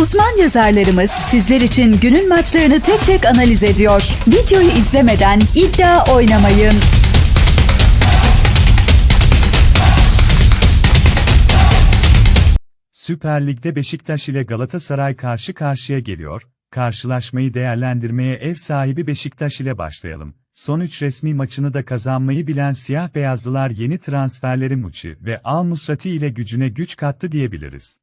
Uzman yazarlarımız sizler için günün maçlarını tek tek analiz ediyor. Videoyu izlemeden iddia oynamayın. Süper Lig'de Beşiktaş ile Galatasaray karşı karşıya geliyor. Karşılaşmayı değerlendirmeye ev sahibi Beşiktaş ile başlayalım. Son 3 resmi maçını da kazanmayı bilen siyah beyazlılar yeni transferleri Muçi ve Al Musrati ile gücüne güç kattı diyebiliriz.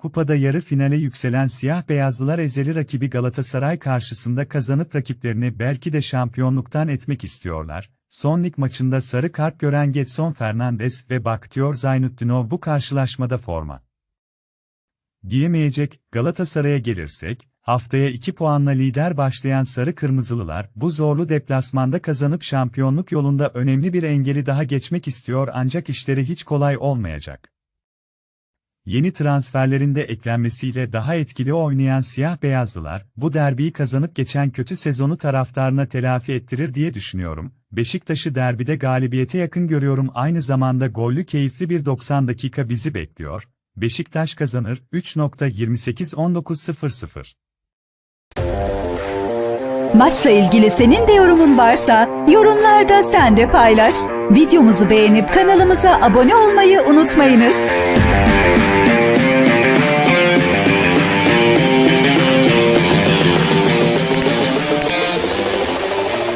Kupada yarı finale yükselen siyah beyazlılar ezeli rakibi Galatasaray karşısında kazanıp rakiplerini belki de şampiyonluktan etmek istiyorlar. Son lig maçında sarı kart gören Getson Fernandes ve Baktıyor Zaynutdinov bu karşılaşmada forma giyemeyecek. Galatasaray'a gelirsek, haftaya 2 puanla lider başlayan Sarı Kırmızılılar bu zorlu deplasmanda kazanıp şampiyonluk yolunda önemli bir engeli daha geçmek istiyor ancak işleri hiç kolay olmayacak. Yeni transferlerinde eklenmesiyle daha etkili oynayan siyah beyazlılar, bu derbiyi kazanıp geçen kötü sezonu taraftarına telafi ettirir diye düşünüyorum. Beşiktaş'ı derbide galibiyete yakın görüyorum aynı zamanda gollü keyifli bir 90 dakika bizi bekliyor. Beşiktaş kazanır 3.28-19.00 Maçla ilgili senin de yorumun varsa yorumlarda sen de paylaş. Videomuzu beğenip kanalımıza abone olmayı unutmayınız.